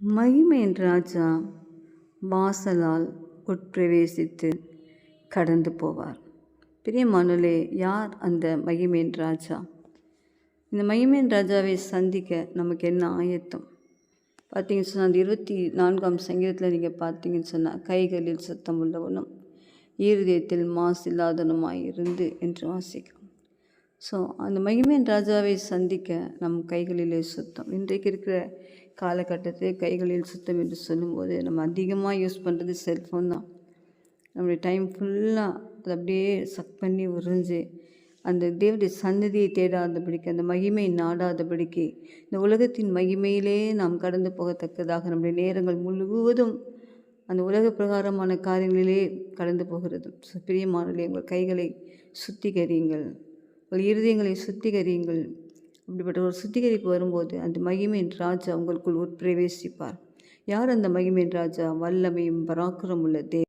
மகிமையின் ராஜா வாசலால் உட்பிரவேசித்து கடந்து போவார். பிரியமானலே யார் அந்த மகிமையின் ராஜா? இந்த மகிமையின் ராஜாவை சந்திக்க நமக்கு என்ன ஆயத்தம்? பார்த்தீங்கன்னு சொன்னால் அந்த இருபத்தி நான்காம் சங்கீதத்தில் நீங்கள் பார்த்தீங்கன்னு சொன்னால் கைகளில் சத்தம் உள்ளவனும் இருதயத்தில் மாசில்லாதனுமாய் இருந்து என்று வாசிக்கிறோம். ஸோ அந்த மகிமையின் ராஜாவை சந்திக்க நம் கைகளிலே சுத்தம். இன்றைக்கு இருக்கிற காலகட்டத்தில் கைகளில் சுத்தம் என்று சொல்லும்போது நம்ம அதிகமாக யூஸ் பண்ணுறது செல்ஃபோன் தான். நம்முடைய டைம் ஃபுல்லாக அதை அப்படியே சக் பண்ணி உறிஞ்சு அந்த தேவடைய சன்னதியை தேடாதபடிக்கு அந்த மகிமை நாடாதபடிக்கு இந்த உலகத்தின் மகிமையிலே நாம் கடந்து போகத்தக்கதாக நம்முடைய நேரங்கள் முழுவதும் அந்த உலக பிரகாரமான காரியங்களிலே கடந்து போகிறது. ஸோ பிரியமானவர்களே உங்கள் கைகளை சுத்திகரியுங்கள். உங்கள் இருதயங்களை சுத்திகரியுங்கள். அப்படிப்பட்ட ஒரு சுத்திகரிப்பு வரும்போது அந்த மகிமையின் ராஜா உங்களுக்குள் உட்பிரவேசிப்பார். யார் அந்த மகிமையின் ராஜா? வல்லமையும் பராக்கிரம் உள்ள தே